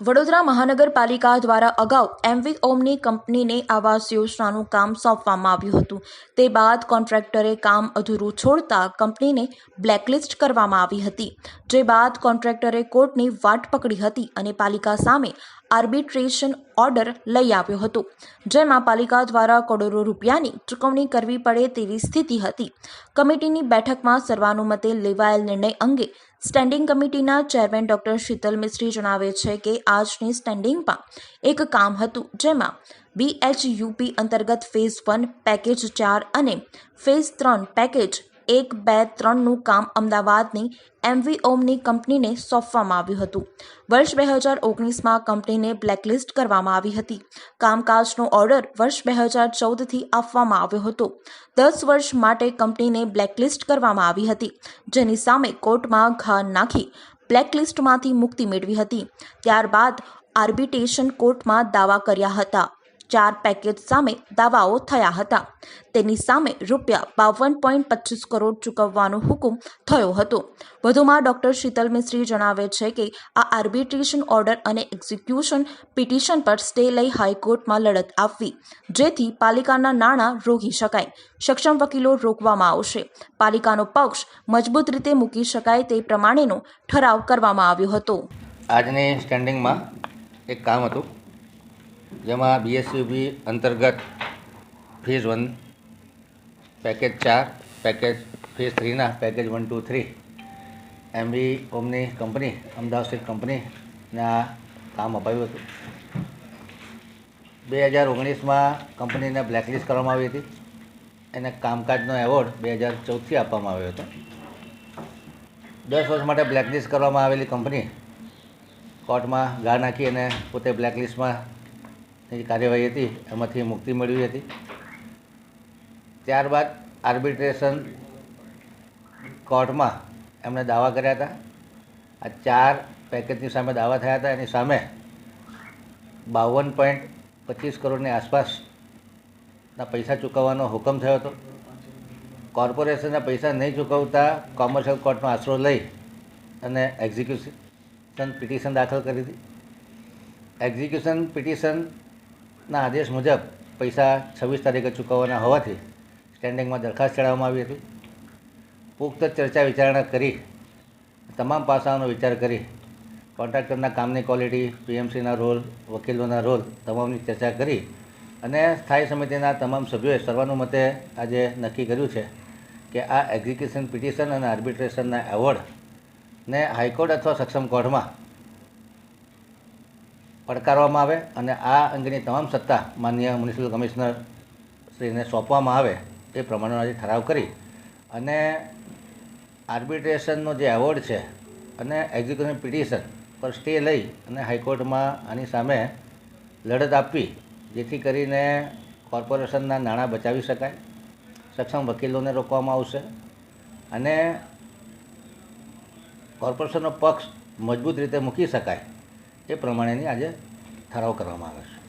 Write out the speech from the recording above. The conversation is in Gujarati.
વડોદરા મહાનગરપાલિકા દ્વારા અગાઉ એમવી ઓમની કંપનીને આવાસ યોજનાનું કામ સોંપવામાં આવ્યું હતું. તે બાદ કોન્ટ્રાક્ટરે કામ અધૂરું છોડતા કંપનીને બ્લેકલિસ્ટ કરવામાં આવી હતી. જે બાદ કોન્ટ્રાક્ટરે કોર્ટની વાટ પકડી હતી અને પાલિકા સામે આર્બિટ્રેશન ઓર્ડર લઈ આવ્યો હતો, જેમાં પાલિકા દ્વારા કરોડો રૂપિયાની ચૂકવણી કરવી પડે તેવી સ્થિતિ હતી. કમિટીની બેઠકમાં સર્વાનુમતે લેવાયેલ નિર્ણય અંગે સ્ટેન્ડિંગ કમિટીના ચેરમેન ડોક્ટર શીતલ મિસ્ત્રી જણાવે છે કે આજની સ્ટેન્ડિંગમાં એક કામ હતું, જેમાં બીએચયુપી અંતર્ગત ફેઝ વન પેકેજ ચાર અને ફેઝ ત્રણ પેકેજ એક, બે, ત્રણનું કામ અમદાવાદની એમવી ઓમની કંપનીને સોંપવામાં આવ્યું હતું. વર્ષ બે હજાર ઓગણીસમાં કંપનીને બ્લેકલિસ્ટ કરવામાં આવી હતી. કામકાજનો ઓર્ડર વર્ષ બે હજાર ચૌદથી આપવામાં આવ્યો હતો. દસ વર્ષ માટે કંપનીને બ્લેકલિસ્ટ કરવામાં આવી હતી, જેની સામે કોર્ટમાં ઘા નાખી બ્લેકલિસ્ટમાંથી મુક્તિ મેળવી હતી. ત્યારબાદ આર્બિટેશન કોર્ટમાં દાવા કર્યા હતા. ચાર પેકેજ સામે દાવાઓ થયા હતા. તેની સામે રૂપિયા બાવન પોઈન્ટ પચીસ કરોડ ચૂકવવાનો હુકમ થયો હતો. વધુમાં ડોક્ટર શીતલ મિસ્ત્રી જણાવે છે કે આ આર્બિટ્રેશન ઓર્ડર અને એક્ઝિક્યુશન પિટિશન પર સ્ટે લઈ હાઈકોર્ટમાં લડત આપવી, જેથી પાલિકાના નાણાં રોકી શકાય. સક્ષમ વકીલો રોકવામાં આવશે. પાલિકાનો પક્ષ મજબૂત રીતે મૂકી શકાય તે પ્રમાણેનો ઠરાવ કરવામાં આવ્યો હતો. આજની સ્ટેન્ડિંગમાં એક કામ હતું. જેમાં બીએસયુબી અંતર્ગત ફેઝ વન પેકેજ ચાર package phase થ્રીના package one two three MB Omni company Ahmedabad state કંપનીને આ કામ અપાયું હતું. બે હજાર ઓગણીસમાં કંપનીને બ્લેકલિસ્ટ કરવામાં આવી હતી. એને કામકાજનો એવોર્ડ બે હજાર ચૌદથી આપવામાં આવ્યો હતો. દસ વર્ષ માટે બ્લેકલિસ્ટ કરવામાં આવેલી કંપની કોર્ટમાં ગા નાખી અને પોતે બ્લેકલિસ્ટમાં ની કાર્યવાહી હતી, એમાંથી મુક્તિ મેળવી હતી. ત્યારબાદ આર્બિટ્રેશન કોર્ટમાં એમણે દાવા કર્યા હતા. આ ચાર પેકેજની સામે દાવા થયા હતા. એની સામે બાવન પોઈન્ટ પચીસ કરોડની આસપાસના પૈસા ચૂકવવાનો હુકમ થયો હતો. કોર્પોરેશનના પૈસા નહીં ચૂકવતા કોમર્શિયલ કોર્ટનો આશરો લઈ અને એક્ઝિક્યુશન પિટિશન દાખલ કરી હતી. એક્ઝિક્યુશન પિટિશનના આદેશ મુજબ પૈસા છવ્વીસ તારીખે ચૂકવવાના હોવાથી સ્ટેન્ડિંગમાં દરખાસ્ત ચડાવવામાં આવી હતી. પુખ્ત ચર્ચા વિચારણા કરી, તમામ પાસાઓનો વિચાર કરી, કોન્ટ્રાક્ટરના કામની ક્વોલિટી પીએમસીના રોલ વકીલોના રોલ તમામની ચર્ચા કરી અને સ્થાયી સમિતિના તમામ સભ્યોએ સર્વાનુમતે આજે નક્કી કર્યું છે કે આ એક્ઝિક્યુશન પિટિશન અને આર્બિટ્રેશનના એવોર્ડને હાઈકોર્ટ અથવા સક્ષમ કોર્ટમાં પડકારવામાં આવે અને આ અંગેની તમામ સત્તા માન્ય મ્યુનિસિપલ કમિશનર શ્રીને સોંપવામાં આવે એ પ્રમાણેનો આજે ઠરાવ કરી અને આર્બિટ્રેશનનો જે એવોર્ડ છે અને એક્ઝિક્યુટિવ પિટિશન પર સ્ટે લઈ અને હાઈકોર્ટમાં આની સામે લડત આપવી, જેથી કરીને કોર્પોરેશનના નાણાં બચાવી શકાય, સક્ષમ વકીલોને રોકવામાં આવશે અને કોર્પોરેશનનો પક્ષ મજબૂત રીતે મૂકી શકાય. એ પ્રમાણેની આજે ઠરાવ કરવામાં આવે છે.